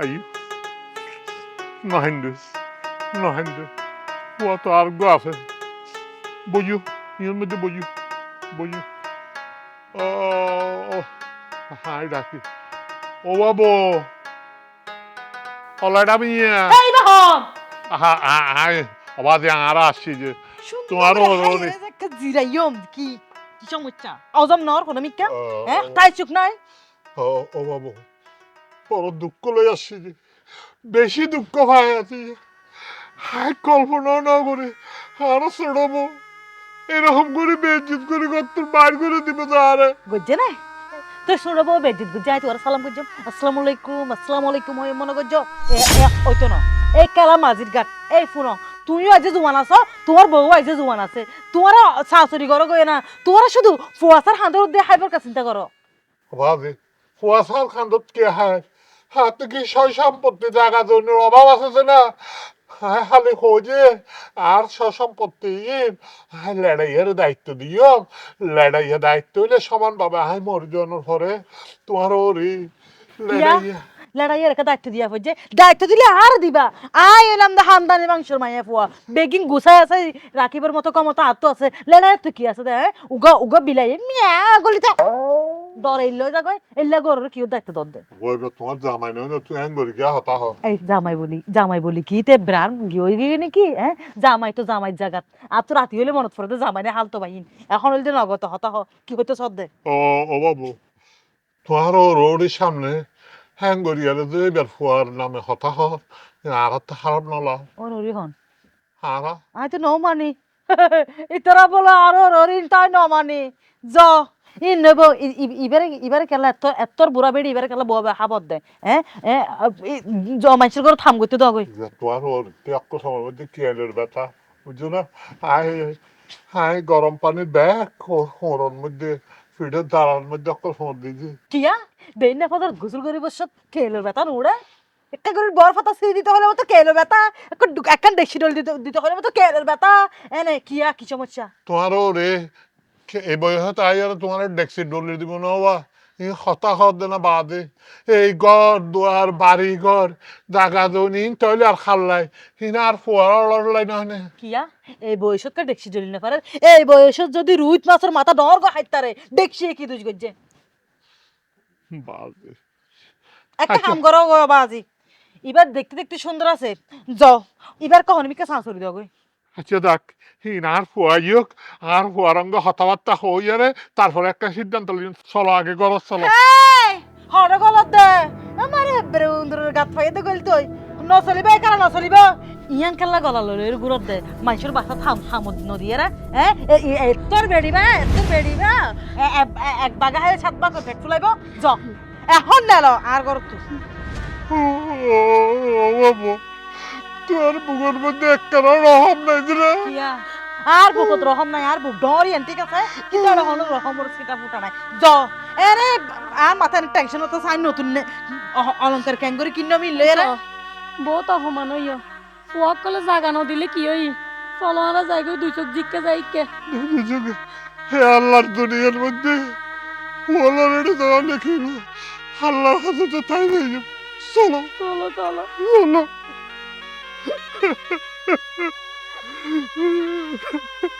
Ayıp. Nein, Nein, ফুয়া তো আর আছে বইও ইয়ের মধ্যে বইও বইও ও ও, হাই ডাকি ও বাবু অলাইটা মিয়া এই বাহন আহা হাই আবার আর আসছি যে তোমারও ওরে একটা জিরাইয়ম কি কি সমস্যা অজম নর কোনো মিক্কা হ্যাঁ তাই চুক নাই ও ও বাবু বড় দুঃখ লই আসছি যে বেশি দুঃখ পাই আছি হাই কল্পনা না করে আরও ছোড়বো এরকম করে বেজিত করে কত বাইর করে দিবে তো আরে। গজ্জে নাই তো শুনব বেজিত গজ্জে আই তোর সালাম গজ্জম আসসালামু আলাইকুম আসসালামু আলাইকুম হই মনে এ ওইতো না। এই কালা মাজির গাট এই ফুনো তুমিও আজ জুয়ান আছো তোমার বউ আজ জুয়ান আছে। তোমার শাশুড়ি করো গই না তোমার শুধু ফুয়াসার হাঁদের উদ্দে হাইবার কা চিন্তা করো। ভাবে ফুয়াশাল খান্দত কে হায়? হাতে কি সয় সম্পত্তি জায়গা জমির অভাব আছে না? হায় খালি খোঁজে আর সম্পত্তি হায় লড়াইয়ের দায়িত্ব দিও। লড়াইয়ের দায়িত্ব হইলে সমান পাবে হায় মর্জনের পরে তোমার ওরি লড়াইয়া। লড়াইয়ের একটা দায়িত্ব দিয়া হচ্ছে দায়িত্ব দিলে আর দিবা। আই এলাম দা হামদানি মাংসর মাইয়া ফুয়া। বেগিন গুছাই আছে রাখিবার মতো ক্ষমতা আত্ম আছে। লড়াইয়ের তো কি আছে দে হ্যাঁ? উগা উগা বিলাই মিয়া গলিতে ডর এলো যাগয় এল্লা গরর কিও দায়িত্ব দর দে। বলবে তোমার জামাই নয় না তুই হ্যাং করি গিয়া হতা হ। এই জামাই বলি জামাই বলি কি তে ব্রান গিয়ে গিয়ে নাকি হ্যাঁ? জামাই তো জামাই জাগাত। আর তো রাতি হলে মনত পড়ে তো জামাই নে হালতো বাহিন এখন হইলে নগত হতা হ কি হইতো সদ দে। ও ও বাবু তোমার রোডের সামনে হ্যাং করি গেলে যে এবার ফুয়ার নামে হতা হ আর তো খারাপ নলা। ও নরি হন আর? আই তো ন মানি। ইতরা বলো আরও ররিন তাই ন মানি? জ ই নেব ইবারে ইবারে কেলা এত এতর বুড়া বেড়ি ইবারে কেলা বয়া হাবত দে হ্যাঁ জ মাইসের ঘর থাম গইতে দগই। তোমার ওর ত্যাগ সময় মধ্যে কেলের ব্যথা বুঝছ না? হাই হাই গরম পানির ব্যাগ হোঁড়ের মধ্যে ফিডের দাঁড়ার মধ্যে অকল ফোন দিয়েছি। কিয়া? বেন না ফাদার গোসল করি বসত কেলো বেতা উড়ে একটা করে বর ফাতা সিঁড়ি দিতে হলে তো কেলো একটা একখান ডেক্সি ডল দিতে দিতে হলে তো কেলোর বেতা এনে কিয়া কি সমস্যা? তোমার রে এই বয়সে তাই আর তোমার ডেক্সি ডলি দিব না বা হতাহত দেনা বাদে। এই ঘর দুয়ার বাড়ি ঘর জাগা জনি তৈলে আর খাল্লাই হিনা আর ফুয়ার লড়লাই না হনে কিয়া? এই বয়সত কা ডেক্সি জ্বলি না পারে? এই বয়সত যদি রুইত মাছের মাথা ডর গো হাইতারে ডেক্সি কি দুজ গজ্জে? বাদে। একটা আচ্ছা। কাম করো বাজি এবার দেখতে দেখতে সুন্দর আছে। জ এবার কখন মিকা শাশুড়ি দাও গই আচ্ছা দেখ হিনা আর ফুয়াই হোক আর ফুয়ারঙ্গ হতাবার্তা হই আরে তারপরে একটা সিদ্ধান্ত লিন চলো আগে গরজ চলো। হড় গলত দে। আমারে ব্রেউন্দ্রের গাত ফাইয়ে দে গল তুই নচলিবা কারা নচলিবা ইয়ান খেলা গলা লরে গুরত দে। মাইসুর বাসা থাম থামদ নদী এরা। হ্যাঁ এত্তর বেড়িবা এত্তর বেড়িবা। এক বাগা হায় সাত বাগ পেট ফুলাইব। জ এখন নেল আর গরত। তুই বাবু তোর বুকের মধ্যে একটা রহম নাই রে। কিয়া? আর বুকত রহম নাই আর বুক ডরি ঠিক আছে কিন্তু আর হন রহমর সেটা ফুটা নাই। জ এরে আর মাথায় টেনশন হতো সাই নতুন নে- অ- অলংকার ক্যাঙ্গরি কিন্ন মিললে এরা। বহুত অপমান হইয় ফুয়াক কলে জাগা নদিলে কি হই? চলো আমরা যাইগো দুই চোখ জিককে যাইকে যুগে হে আল্লাহর দুনিয়ার মধ্যে। ওলার দেওয়া দেখিল আল্লাহর কাছে তো তাই হয়ে যাবে চলো চলো চলো চলো